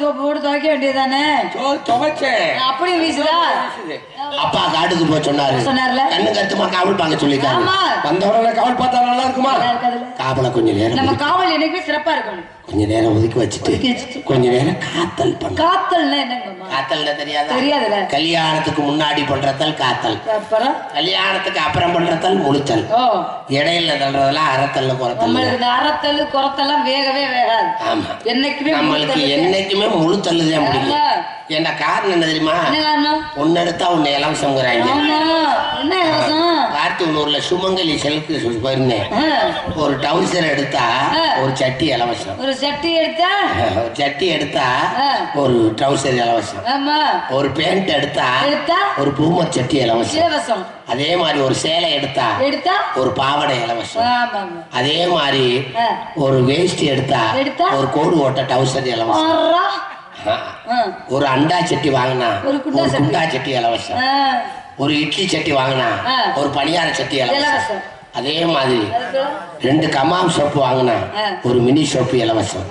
Soap போட்டு துவைக்க வேண்டியதானே சோ துவைச்சேன். அப்படி வீசுதா. அப்பா காட்டுக்கு போய் சொன்னாரு. சொன்னார்ல? கண்ணு கருத்துமா காவல் பார்க்க சொல்லிட்டாரு. ஆமா. வந்தவரை காவல் பார்த்தா நல்லா இருக்குமா? காவலை கொஞ்ச நேரம் நம்ம காவல் என்னைக்குமே சிறப்பா இருக்கணும். கொஞ்ச நேரம் ஒதுக்கி வச்சுட்டு. கொஞ்ச நேரம் காத்தல் பண்ண. என்னங்கம்மா? காத்தல்னா தெரியாதா? தெரியாதுல்ல. கல்யாணத்துக்கு முன்னாடி பண்றதல் காத்தல். அப்புறம்? கல்யாணத்துக்கு அப்புறம் பண்றதல் முழுத்தல். இடையில தள்ளுறதெல்லாம் அறத்தல்ல குறத்தல் நம்மளுக்கு அறத்தல் குறத்தெல்லாம் வேகவே வேகாது. ஆமா. என்னைக்குமே நம்மளுக்கு என்னைக்குமே முழுத்தல் தான் முடியும். என்ன காரணம் என்ன தெரியுமா? ஒன்னு எடுத்தா ஒன்னு இலவசங்கிறாங்க ஆமா. என்ன இலவசம் கார்த்திகனூர்ல சுமங்கலி செலுத்து போயிருந்தேன். ஒரு டவுசர் எடுத்தா. ஒரு சட்டி இலவசம். ஒரு சட்டி எடுத்தா? ஒரு சட்டி எடுத்தா. ஒரு டவுசர் இலவசம். ஒரு பேண்ட் எடுத்தா ஒரு பூமர் சட்டி இலவசம். அதே மாதிரி ஒரு சேலை எடுத்தா எடுத்தா? ஒரு பாவாடை இலவசம். அதே மாதிரி. ஒரு வேஷ்டி எடுத்தா எடுத்தா? ஒரு கோடு ஓட்ட டவுசர் இலவசம். ஒரு அண்டா சட்டி வாங்கினா ஒரு குண்டா சட்டி. இலவசம். ஒரு இட்லி சட்டி வாங்கினா. ஒரு பணியார சட்டி இலவசம். அதே மாதிரி? ரெண்டு கமாம் சோப்பு வாங்கினா. ஒரு மினி சோப்பு இலவசம்.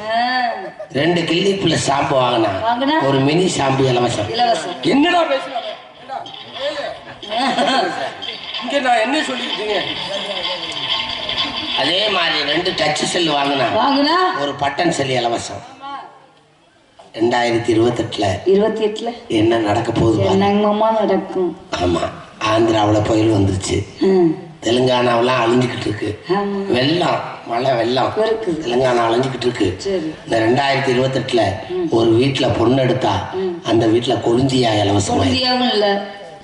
ரெண்டு கிளினிக் பிளஸ் ஷாம்பு வாங்கினா வாங்கினா? ஒரு மினி ஷாம்பு இலவசம். என்னடா பேசுறாங்க இங்க நான் என்ன சொல்லிருக்கீங்க அதே மாதிரி ரெண்டு டச் செல் வாங்கினா வாங்குனா? ஒரு பட்டன் செல் இலவசம். ரெண்டாயிரத்தி இருபத்தெட்டுல இருபத்தி எட்டுல? என்ன நடக்க போகுது. என்னங்கம்மா நடக்கும்? ஆமா ஆந்திராவுல புயல் வந்துருச்சு. தெலுங்கானாவெல்லாம் அழிஞ்சுக்கிட்டு இருக்கு. வெள்ளம் மழை வெள்ளம். தெலுங்கானா அழிஞ்சுக்கிட்டு இருக்கு. இந்த ரெண்டாயிரத்தி இருபத்தெட்டுல ஒரு வீட்டுல பொண்ணு எடுத்தா அந்த வீட்டுல கொழுந்தியா இலவசம்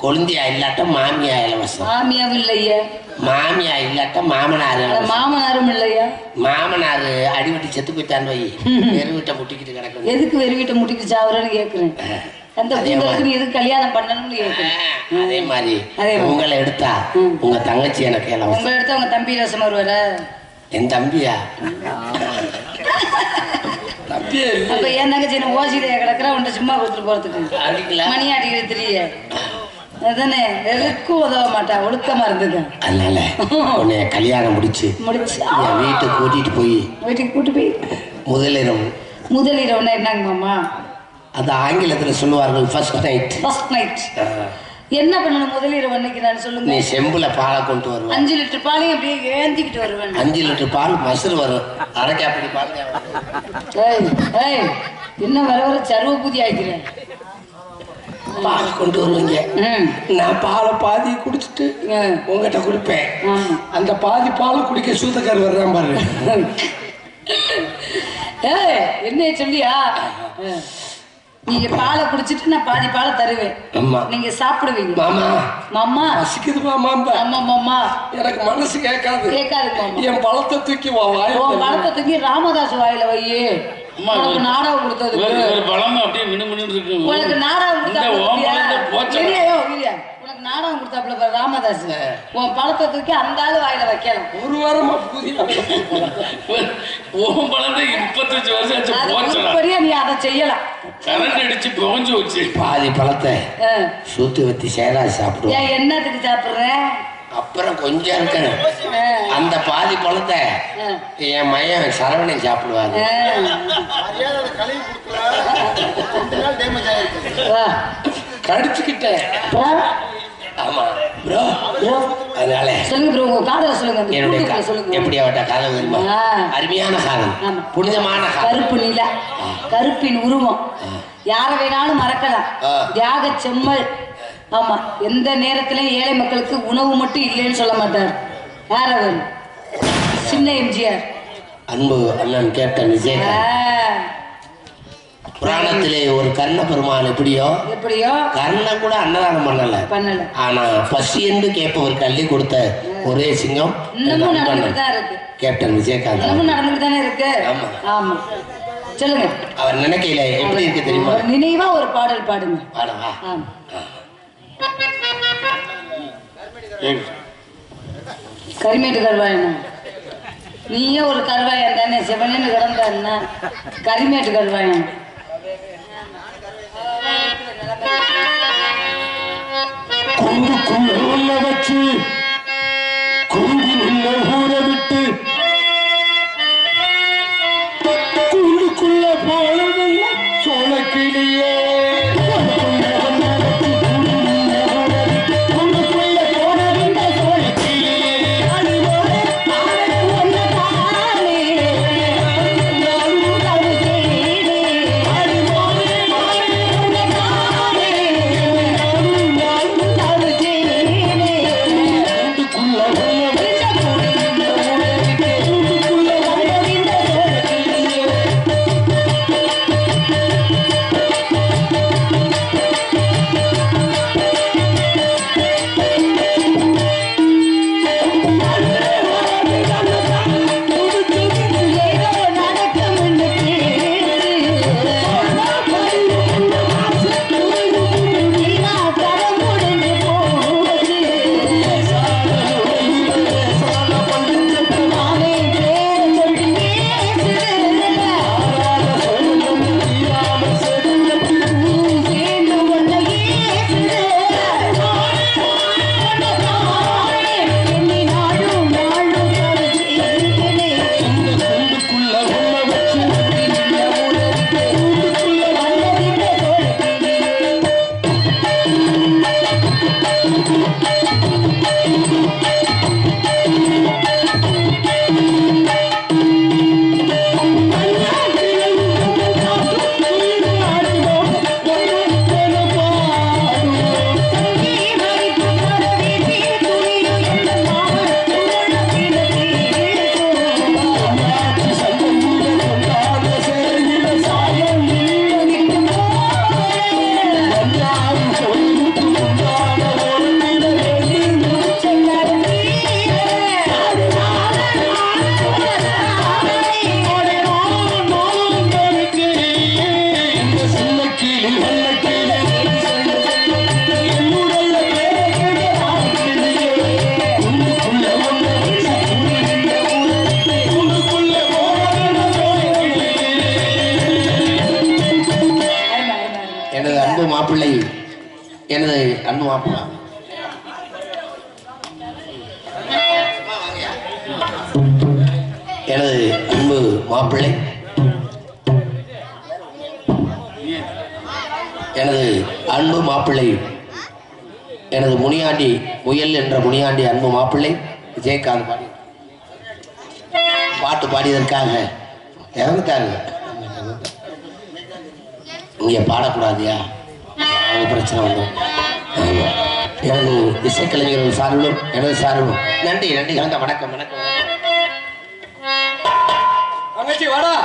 கொழுந்தியா இல்லாட்ட மாமியா இலவசம் மாமியாவும் இல்லையா மாமியா இல்லாட்ட மாமனார் இலவசம் மாமனாரும் இல்லையா மாமனார் அடிபட்டு செத்து போயிட்டான்னு வை. வெறும் வீட்டை முட்டிக்கிட்டு கிடக்குது. எதுக்கு வெறி வீட்டை முட்டிக்கு சாவுறேன்னு கேக்குறேன். அந்த உங்களுக்கு நீ எதுக்கு கல்யாணம் பண்ணணும்னு கேக்குறேன். அதே மாதிரி. உங்களை எடுத்தா. உங்க தங்கச்சி எனக்கு இலவசம் உங்களை எடுத்து அவங்க தம்பி ரசம் வருவார? என் தம்பியா? அப்ப என் தங்கச்சி ஓசிதைய கிடக்குற உன்ட்ட சும்மா கொடுத்துட்டு போறதுக்கு? அடிக்கல. மணி ஆட்டிக்கிற தெரிய. அதானே? எதுக்கும் உதவ மாட்டா. ஒழுக்கமா இருந்தது அதனால உன்னைய கல்யாணம் முடிச்சு முடிச்சு. என் வீட்டுக்கு கூட்டிட்டு போய் வீட்டுக்கு கூட்டு போய். முதலிரம் முதலிரவுனா என்னங்க மாமா? அது ஆங்கிலத்துல சொல்லுவார்கள் ஃபர்ஸ்ட் நைட் ஃபர்ஸ்ட் நைட் என்ன பண்ணணும்? முதலிரவு அன்னைக்கு நான் நீ சொல்லுங்க செம்புல பாலை கொண்டு வருவ. அஞ்சு லிட்டர் பாலையும் அப்படியே ஏந்திக்கிட்டு வருவேன். அஞ்சு லிட்டர் பால் மசரு வரும். பால் வரும். ஏய் ஏய் என்ன வர வர சர்வ பூதி ஆயிக்கிறேன். பால் கொண்டு வருவீங்க. நான் பாலை பாதி குடிச்சிட்டு. உங்ககிட்ட குடிப்பேன். அந்த பாதி பாலை குடிக்க சூத்தக்கார் வர்றான் பாரு. என்ன சொல்லியா. நீங்க பாலை குடிச்சிட்டு நான் பாதி பாலை தருவேன். நீங்க சாப்பிடுவீங்க. மாமா. மாமா. பசிக்குதுமா மாம்பா ஆமா மாமா. எனக்கு மனசு கேட்காது. கேட்காது மாமா. என் பழத்தை தூக்கி உன் வாயில உன். பழத்தை தூக்கி ராமதாஸ் வாயில வையே. உனக்கு நாடகம் ஒரு பழமும் அப்படியே மினு மினு இருக்கு. உனக்கு நாடகம்? பழத்தை போச்சா? இல்லையோ, இல்லையா? உனக்கு நாடகம் கொடுத்தாப்புல பாரு ராமதாஸ் உன் பழத்தை தூக்கி அந்த ஆளு வாயில வைக்கலாம் ஒரு வாரமா புதிய ஓம் பழத்தை முப்பத்தஞ்சு வருஷம் உருப்படியா நீ அதை செய்யலாம். கரண்ட் அடிச்சு புகஞ்சு வச்சு பாதி பழத்தை. சூத்து வத்தி சேரா சாப்பிடுவோம் என்னத்துக்கு சாப்பிடுற? அப்புறம் கொஞ்சம் இருக்கணும். அந்த பாதி பழத்தை. என் மையன் சரவணன் சாப்பிடுவாரு. ஆ. கடிச்சுக்கிட்டேன். ஆமா. ப்ரோ bro, அதனால சொல்லுங்க ப்ரோ உங்க காதல சொல்லுங்க. என்னுடைய சொல்லுங்க. எப்படி அவட்ட காதல் தெரியுமா. அருமையான காதல். புனிதமான காதல் கருப்பு நிலா. கருப்பின் உருவம். யார வேணாலும் மறக்கலாம். தியாக செம்மல். ஆமா. எந்த நேரத்திலையும் ஏழை மக்களுக்கு உணவு மட்டும் இல்லைன்னு சொல்ல மாட்டார். யார் அவர்? சின்ன எம்ஜிஆர். அன்பு அண்ணன் கேப்டன் விஜயகாந்த். புராணத்திலே ஒரு கர்ண பெருமான் எப்படியோ எப்படியோ? கர்ணன் கூட அன்னதானம் பண்ணல. பண்ணல. ஆனா பசி என்று கேட்பவர் கள்ளி கொடுத்த ஒரே சிங்கம் கேப்டன் விஜயகாந்த். நடந்துட்டு தானே இருக்கு? ஆமா. ஆமா. சொல்லுங்க. அவர் நினைக்கையில எப்படி இருக்கு தெரியுமா? நினைவா ஒரு பாடல் பாடுங்க. பாடவா? ஆமா. கரிமேட்டு கருவாயனா. நீயே ஒரு கருவாயன் தானே சிவனேன்னு கிடந்தான்னா கரிமேட்டு கருவாயன். கொண்டுக்குள்ள உள்ள வச்சு கொண்டு அன்பு மாப்பிள்ளை எனது அன்பு மாப்பிள்ளா எனது அன்பு மாப்பிள்ளை எனது அன்பு மாப்பிள்ளை எனது முனியாண்டி முயல் என்ற முனியாண்டி அன்பு மாப்பிள்ளை விஜயகாந்த் பாடி பாட்டு பாடியதற்காக இறந்துட்டாங்க இங்கே பாடக்கூடாதியா? பிரச்சனை வந்து. எனது இசைக்கலைஞர்கள் சார்பிலும் எனது சார்பிலும் நன்றி நன்றி வணக்கம் வணக்கம். வணக்கம் வாடா.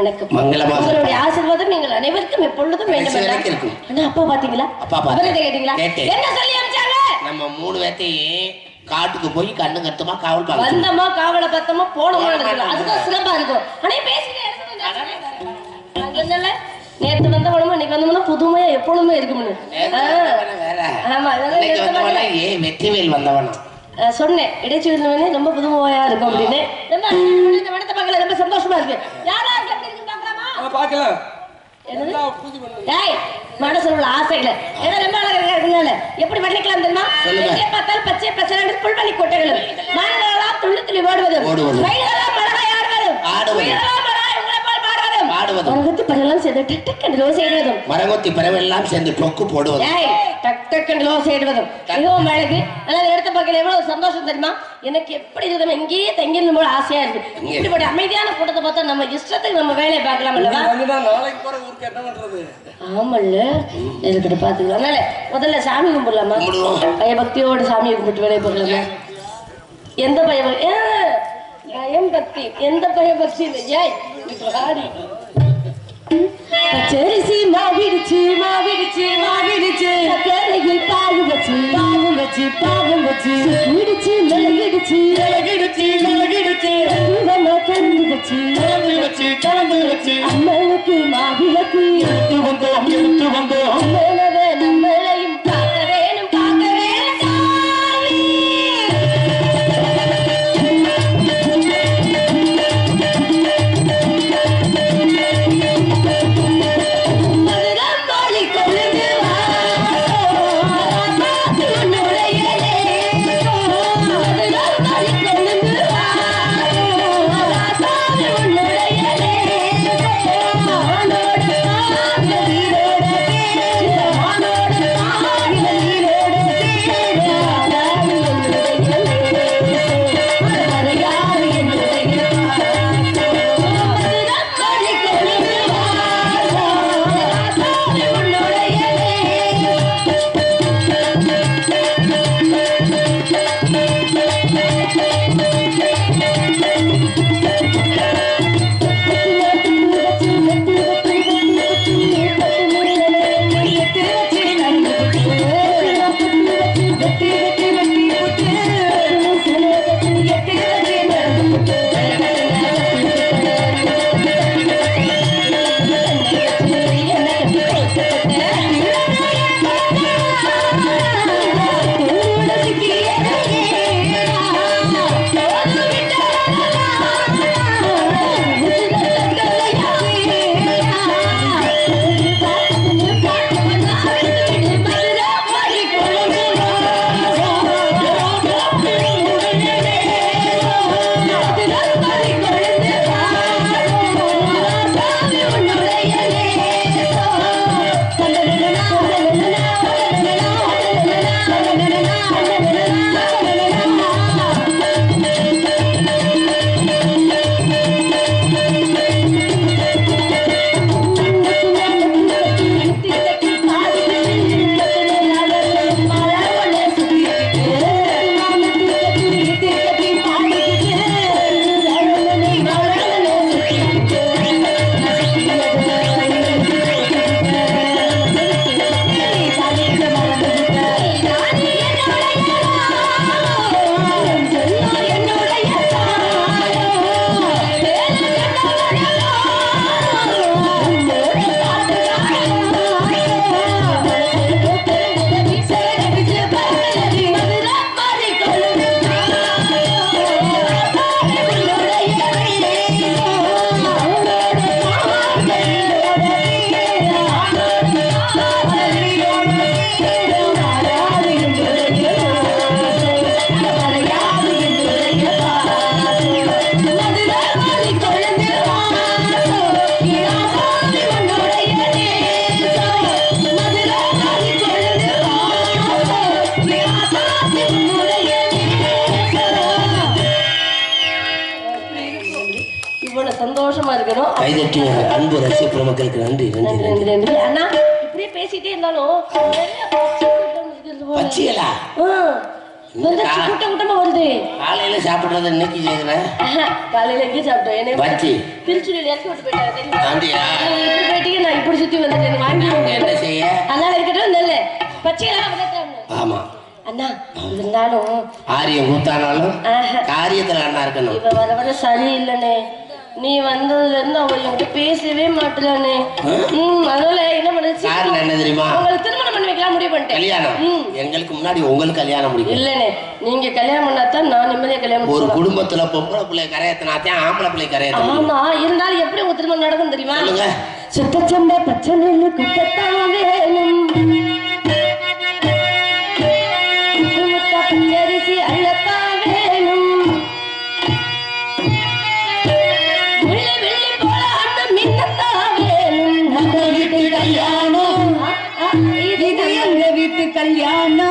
வணக்கம் உங்களுடைய ஆசீர்வாதம் நீங்கள் அனைவருக்கும் எப்பொழுதும் வேண்டும் எனக்கு அண்ணா. இருக்கும். அண்ணா அப்பா பாத்தீங்களா அப்பா பார்த்தேன். விவரத்தை கேட்டீங்களா? கேட்டேன். என்ன சொல்லி அனுப்பிச்சாங்க? நம்ம மூணு பேர்த்தையும் காட்டுக்கு போய் கண்ணு கட்டுமா காவல் பார்க்க வந்தமா காவல பத்தமா போனோமா அதுதான் சிறப்பா இருக்கும். ஆனா சொன்னேன்ல, நேத்து வந்தவனும் இன்னைக்கு வந்தவனும் புதுமையா எப்பொழுதுமே இருக்கும்னு. ஆமா இதெல்லாம் இன்னைக்கு நேத்து வந்தவனா வரல. ஏ வெற்றிவேல் வந்தவனா? சொன்னேன். இடைச்சி வந்தவனே ரொம்ப புதுமையா இருக்கும் அப்படின்னு. ரொம்ப சந்தோஷமா இருக்கு. யாரா என்னது? ஏய், மனசுல உள்ள ஆசைகளை ஏதோ ரொம்ப அழகா இருக்குனால எப்படி வர்ணிக்கலாம் தெரியுமா? சொல்லுங்க. எங்கே பார்த்தால் பச்சை பச்சை புல்வெளி கோட்டைகளும். மாணவர்களாம் துள்ளி துள்ளி ஓடுவதும். மரங்கொத்தி பறவையெல்லாம் சேர்ந்து டொக்கு போடுவது ஏய் டக் டக் என்று ஓசை இடுவதும் மிகவும் அழகு. அதனால எடுத்த பக்கம் எவ்வளவு சந்தோஷம் தெரியுமா? எனக்கு எப்படி இருக்குது இங்கேயே தங்கிருந்து போல ஆசையா இருக்கு. இப்படிப்பட்ட அமைதியான கூட்டத்தை பார்த்தா நம்ம இஷ்டத்துக்கு நம்ம வேலையை பார்க்கலாம் அல்லவா? ஆமல்ல. இருக்கட்ட பாத்துக்கலாம் அதனால முதல்ல சாமி கும்பிடலாமா. பயபக்தியோட சாமியை கும்பிட்டு வேலையை பார்க்கலாமா? எந்த பயபக்தி பயம் பக்தி எந்த பயபக்தி இல்லை ஏய் பச்சரிசி மாவிடுச்சு மாவிடுச்சு மாவிடுச்சு. சக்கரையில் பாகு வச்சு பாகு வச்சு பாகு வச்சு. இடிச்சு மிளகிடுச்சு மிளகிடுச்சு மிளகிடுச்சு கலந்து வச்சு கலந்து வச்சு கலந்து வச்சு. அம்மனுக்கு மாவிளக்கு. எடுத்து வந்தோம் எடுத்து வந்தோம். அம்மனவே நம்மளையும் இருக்கணும் கைதட்டி அன்பு ரசிக பெருமக்களுக்கு நன்றி நன்றி நன்றி அண்ணா இப்படியே பேசிட்டே இருந்தாலும் பச்சை. பச்சியலா கூட்டமா வருது. காலையில சாப்பிடுறது இன்னைக்கு செய்கிறேன் ஆஹா, காலையில இறக்கி விட்டு நீங்க இப்படி போயிட்டீங்க நான் இப்படி சுத்தி வந்துட்டேன் வாங்கி என்ன செய்ய? அதனால இருக்கட்டும் நெல்ல ஆமா. அண்ணா இருந்தாலும் ஆரியம் கூத்தானாலும் காரியத்துல அண்ணா இருக்கணும். இவ வர வர சரியில்லைண்ணே நீ வந்ததுல இருந்து அவ என்கிட்ட பேசவே மாட்டலானே ம் அதனால என்ன பண்ணுச்சு? காரணம் என்ன தெரியுமா? உங்களுக்கு திருமணம் பண்ணி வைக்கலாம் முடிவு பண்ணிட்டேன். கல்யாணம். எங்களுக்கு முன்னாடி உங்களுக்கு கல்யாணம் முடிக்கும் இல்லனே நீங்க கல்யாணம் பண்ணாதான் நான் நிம்மதியா கல்யாணம் ஒரு குடும்பத்துல பொம்பளை பிள்ளை கரையத்தினாத்தான் ஆம்பளை பிள்ளை கரையத்த ஆமா இருந்தாலும் எப்படி உங்க திருமணம் நடக்கும் தெரியுமா? சொல்லுங்க. பச்சை நெல்லு குத்தத்தான் வேணும். கல்யாணம். இது எங்க வீட்டு கல்யாணம்?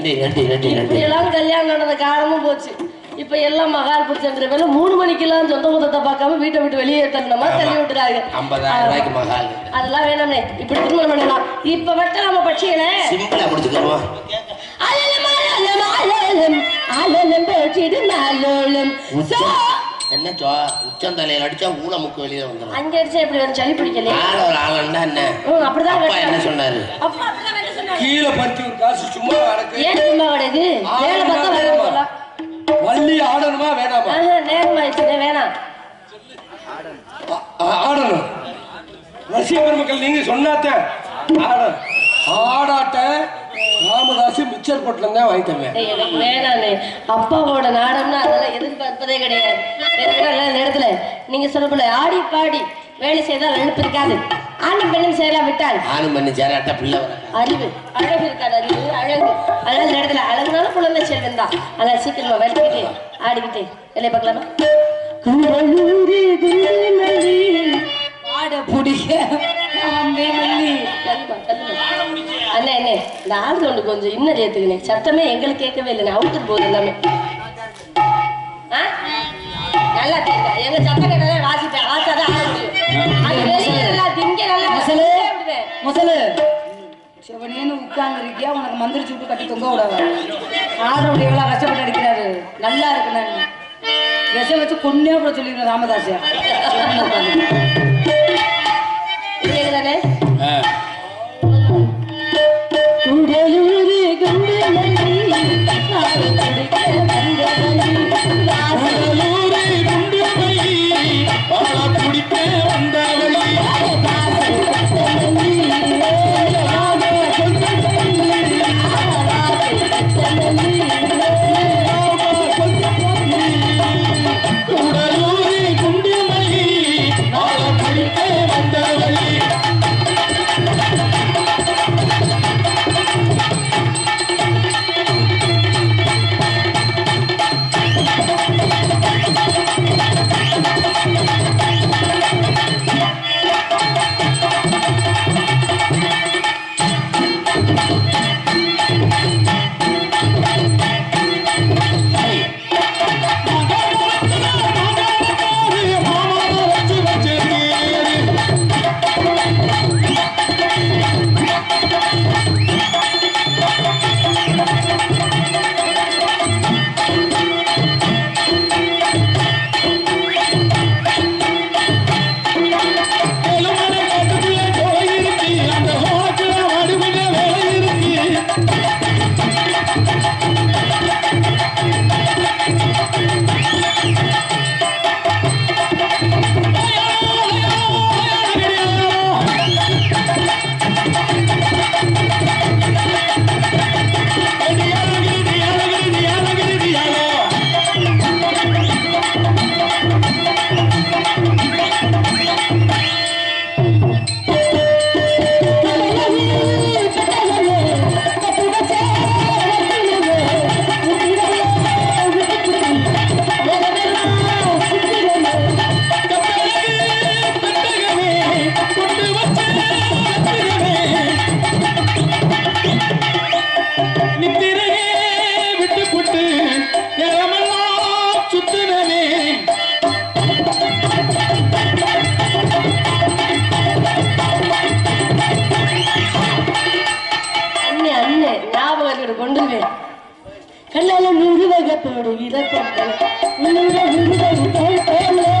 நன்றி நன்றி நன்றி இப்படி நன்றி எல்லாம் கல்யாணம் நடந்த காலமும் போச்சு. இப்ப எல்லாம் மகால் பிடிச்சங்கிற வேலை மூணு மணிக்கெல்லாம் சொந்த மொத்தத்தை பார்க்காம வீட்டை விட்டு வெளியே தள்ளணுமா தள்ளி விட்டுறாங்க. ஐம்பதாயிரம் ரூபாய்க்கு மகால் அதெல்லாம் வேணாமே. இப்படி திருமணம் பண்ணலாம். இப்ப மட்டும் நம்ம பட்சியில சிம்பிளா முடிச்சுக்கிறோம் அலலம் அலலம் அலலம் என்ன சோ உச்சம் தலையில அடிச்சா ஊழ முக்கு வெளியே வந்துடும் அங்க அடிச்சா இப்படி வந்து சளி பிடிக்கலையே. ஆள ஒரு ஆளண்டா என்ன? அப்படிதான் அப்பா. என்ன சொன்னாரு? அப்பா அப்படிதான். கீழே ஒரு காசு சும்மா அடக்கு. ஏன் சும்மா கிடையாது வேலை பார்த்தா வேலை வள்ளி ஆடணுமா வேணாமா? நேரம் ஆயிடுச்சு வேணாம். ஆடணும். ரசிக பெருமக்கள் நீங்க சொன்னாத்தேன் ஆடணும் ஆடாட்ட ராமதாஸ் மிச்சர் பொட்டில் தான் வாங்கி தருவேன் எனக்கு அப்பாவோட நாடம்னா அதெல்லாம் எதிர்பார்ப்பதே கிடையாது. நேரத்துல நீங்க சொல்லப்போல ஆடி பாடி வேலை செய்தால் அழுப்பு இருக்காது ஆணும் பெண்ணும் செய்யலாம் விட்டால். ஆணும் பண்ணி சேராட்டா பிள்ளை அறிவு அழகு இருக்காது அறிவு அழகு. அதனால இந்த இடத்துல அழகுனால குழந்தை செல்வம் தான். அதனால சீக்கிரமா விளக்கிட்டு ஆடிக்கிட்டு வேலையை பார்க்கலாமா? பாட பிடிக்க அண்ணே அண்ணே இந்த ஆடு ஒன்று கொஞ்சம் இன்னும் சேர்த்துக்கினே சத்தமே எங்களுக்கு கேட்கவே இல்லை அவுத்துட்டு போகுது எல்லாமே. ஆ? நல்லா கேட்க எங்க சத்தம் கேட்டாலே வாசிப்பேன். வாசாதான் ஆட முடியும். அது வெளியே நல்லா திங்க நல்லா மசலு. மசலு. சிவனேன்னு உனக்கு மந்திரி சுட்டு கட்டி தொங்க விடாத. ஆடோட எவ்வளவு கஷ்டப்பட்டு அடிக்கிறாரு. நல்லா இருக்கு நான் விஷம் வச்சு கொன்னே கூட சொல்லிருக்கேன் ராமதாஸ் கேக்குதானே கல்லால நிறுவகத்தோடு விதப்பட்டல உன்னோட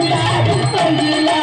Thank you.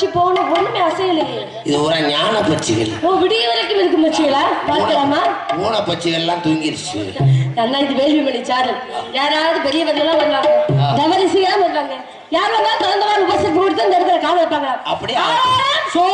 பட்சி போகணும் ஒண்ணுமே அசையலையே இது ஒரு ஞான பட்சிகள். ஓ விடிய வரைக்கும் இருக்கு மச்சிகளா? பார்க்கலாமா? மூன பட்சிகள்லாம் தூங்கிருச்சு. அண்ணா இது வேள்விமணி சாரல். யாராவது பெரியவர்கள்லாம் வருவாங்க. தவறிசையா வருவாங்க. யார் வந்தாலும் திறந்தவாறு உபசரிப்பு கொடுத்து இந்த இடத்துல கால வைப்பாங்க அப்படியா! சோ.